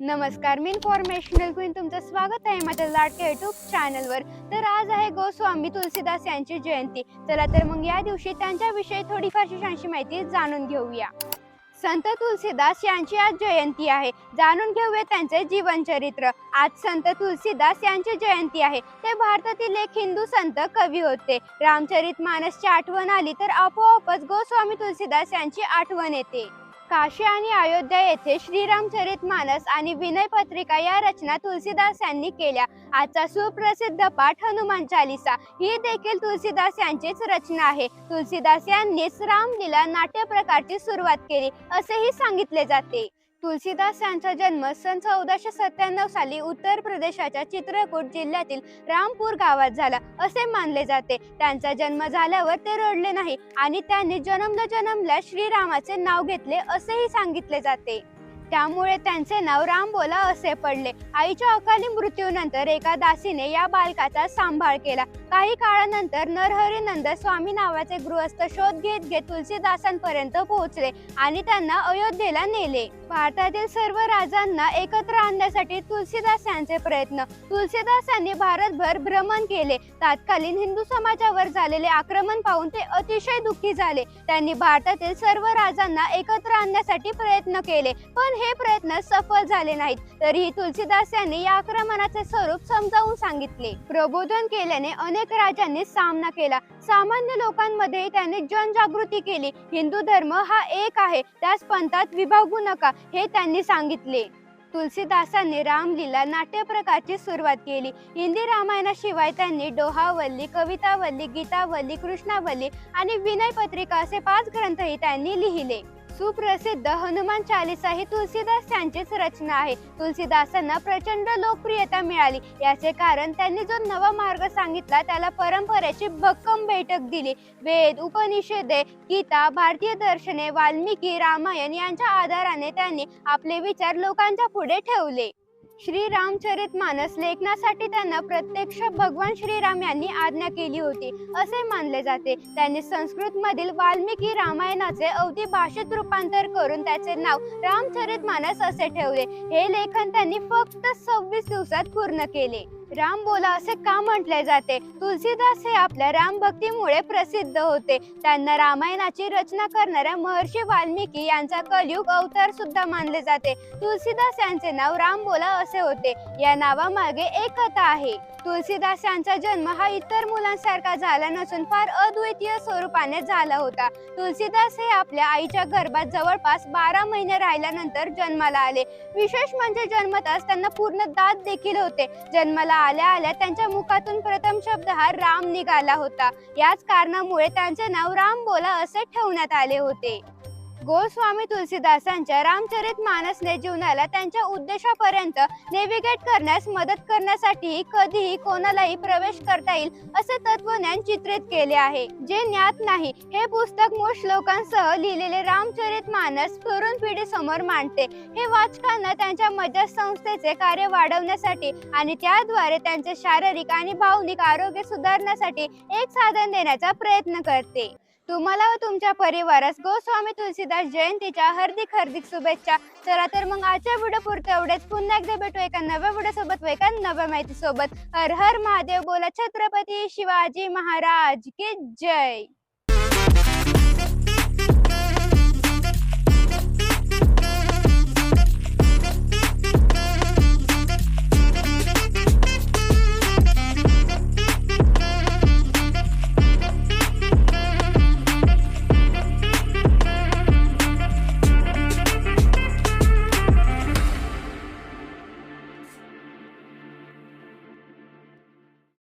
नमस्कार मी informational queen तुमचं स्वागत आहे माझ्या लाडक्या युट्यूब चॅनलवर तर आज आहे गोस्वामी तुलसीदास यांची जयंती. चला तर मग या दिवशी त्यांच्याविषयी थोडीफारशी छानशी माहिती जाणून घेऊया. संत तुलसीदास यांची आज जयंती आहे. जाणून घेऊया त्यांचे जीवनचरित्र आज संत तुलसीदास यांची जयंती आहे. ते भारतातील एक हिंदू संत कवी होते. रामचरित मानसची आठवण आली तर आपोआपच गोस्वामी तुलसीदास यांची आठवण येते. काशी आणि अयोध्या येथे श्रीरामचरित मानस आणि विनय पत्रिका या रचना तुलसीदास यांनी केल्या. आजचा सुप्रसिद्ध पाठ हनुमान चालिसा ही देखील तुलसीदास यांचीच रचना आहे. तुलसीदास यांनीच रामलीला नाट्य प्रकारची सुरुवात केली असेही सांगितले जाते. तुलसीदास यांचा जन्म सन चौदाशे सत्त्याण्णव साली उत्तर प्रदेशाच्या चित्रकूट जिल्ह्यातील रामपूर गावात झाला असे मानले जाते. त्यांचा जन्म झाल्यावर ते रडले नाही आणि त्यांनी जन्मल्या जन्मला श्रीरामाचे नाव घेतले असेही सांगितले जाते. त्यामुळे त्यांचे नाव रामबोला असे पडले. आईच्या अकाली मृत्यूनंतर एका दासीने या बालकाचा सांभाळ केला. काही काळानंतर नरहरी नंद स्वामी नावाचे गृहस्थ शोध घेत घेत तुलसीदासांपर्यंत पोहोचले आणि त्यांना अयोध्येला नेले. भारतातील सर्व राजांना एकत्र आणण्यासाठी तुलसीदास यांचे प्रयत्न. तुलसीदास यांनी भारतभर भ्रमण केले. तत्कालीन हिंदू समाजावर झालेले आक्रमण पाहून ते अतिशय दुःखी झाले. त्यांनी भारतातील सर्व राजांना एकत्र आणण्यासाठी प्रयत्न केले पण हे प्रयत्न सफल झाले नाहीत. तरीही तुलसीदास यांनी या आक्रमणाचे स्वरूप समजावून सांगितले. प्रबोधन केल्याने अनेक राजांनी सामना केला. सामान्य लोकांमध्ये त्यांनी जनजागृती केली. हिंदू धर्म हा एक आहे. त्यास पंथात विभागू नका हे त्यांनी सांगितले. तुलसीदासांनी रामलीला नाट्य प्रकारची सुरुवात केली. हिंदी रामायणाशिवाय त्यांनी डोहावल्ली कवितावल्ली गीतावल्ली कृष्णावल्ली आणि विनय पत्रिका असे पाच ग्रंथही त्यांनी लिहिले. सुप्रसिद्ध हनुमान चालिसा ही तुलसीदास यांचीच रचना आहे. तुलसीदासांना प्रचंड लोकप्रियता मिळाली. याचे कारण त्यांनी जो नवा मार्ग सांगितला त्याला परंपरेची भक्कम बैठक दिली. वेद उपनिषदे गीता भारतीय दर्शने वाल्मिकी रामायण यांच्या आधाराने त्यांनी आपले विचार लोकांच्या पुढे ठेवले. श्री रामचरित मानस लेखनासाठी त्यांना प्रत्यक्ष भगवान श्रीराम यांनी आज्ञा केली होती. असे मानले जाते. त्यांनी संस्कृत मधील वाल्मिकी रामायणाचे अवधी भाषेत रूपांतर करून त्याचे नाव रामचरित मानस असे ठेवले. हे लेखन त्यांनी फक्त सव्वीस दिवसात पूर्ण केले. राम बोला असे का म्हटले जाते? तुलसीदास हे आपल्या राम भक्तीमुळे प्रसिद्ध होते. त्यांना रामायणाची रचना करणाऱ्या महर्षी वाल्मिकी यांचा कलयुग अवतार सुद्धा मानले जाते. तुलसीदास यांचे नाव राम बोला असे होते. या नावामागे एक कथा आहे. तुलसीदास यांचा जन्म हा इतर मुलांसारखा झाला नसून फार अद्वितीय स्वरूपाने झाला होता. तुलसीदास हे आपल्या आईच्या गर्भात जवळपास बारा महिने राहिल्यानंतर जन्माला आले. विशेष म्हणजे जन्मताच त्यांना पूर्ण दात देखील होते. जन्माला आल्या आल्या त्यांच्या मुखातून प्रथम शब्द हा राम निघाला होता. याच कारणामुळे त्यांचे नाव राम बोला असे ठेवण्यात आले होते. गोस्वामी तुलसीदासांच्या रामचरित मानसने जीवनाला त्यांच्या उद्देशापर्यंत नेव्हिगेट करण्यास मदत करण्यासाठी कधीही कोणालाही प्रवेश करता येईल असे तत्वज्ञान चित्रित केले आहे. जे ज्ञात नाही हे पुस्तक मूळ श्लोकांसह लिहिलेले रामचरित मानस तरुण पिढी समोर मांडते. हे वाचकांना त्यांच्या मज्जा संस्थेचे कार्य वाढवण्यासाठी आणि त्याद्वारे त्यांचे शारीरिक आणि भावनिक आरोग्य सुधारण्यासाठी एक साधन देण्याचा प्रयत्न करते. तुम्हाला व तुमच्या परिवारास गोस्वामी तुलसीदास जयंतीच्या हार्दिक हार्दिक शुभेच्छा. चला तर मग आजच्या व्हिडिओ पुरते एवढेच. पुन्हा एकदा भेटू एका नव्या व्हिडिओ सोबत व एका नव्या माहिती सोबत हर हर महादेव बोला छत्रपती शिवाजी महाराज की जय.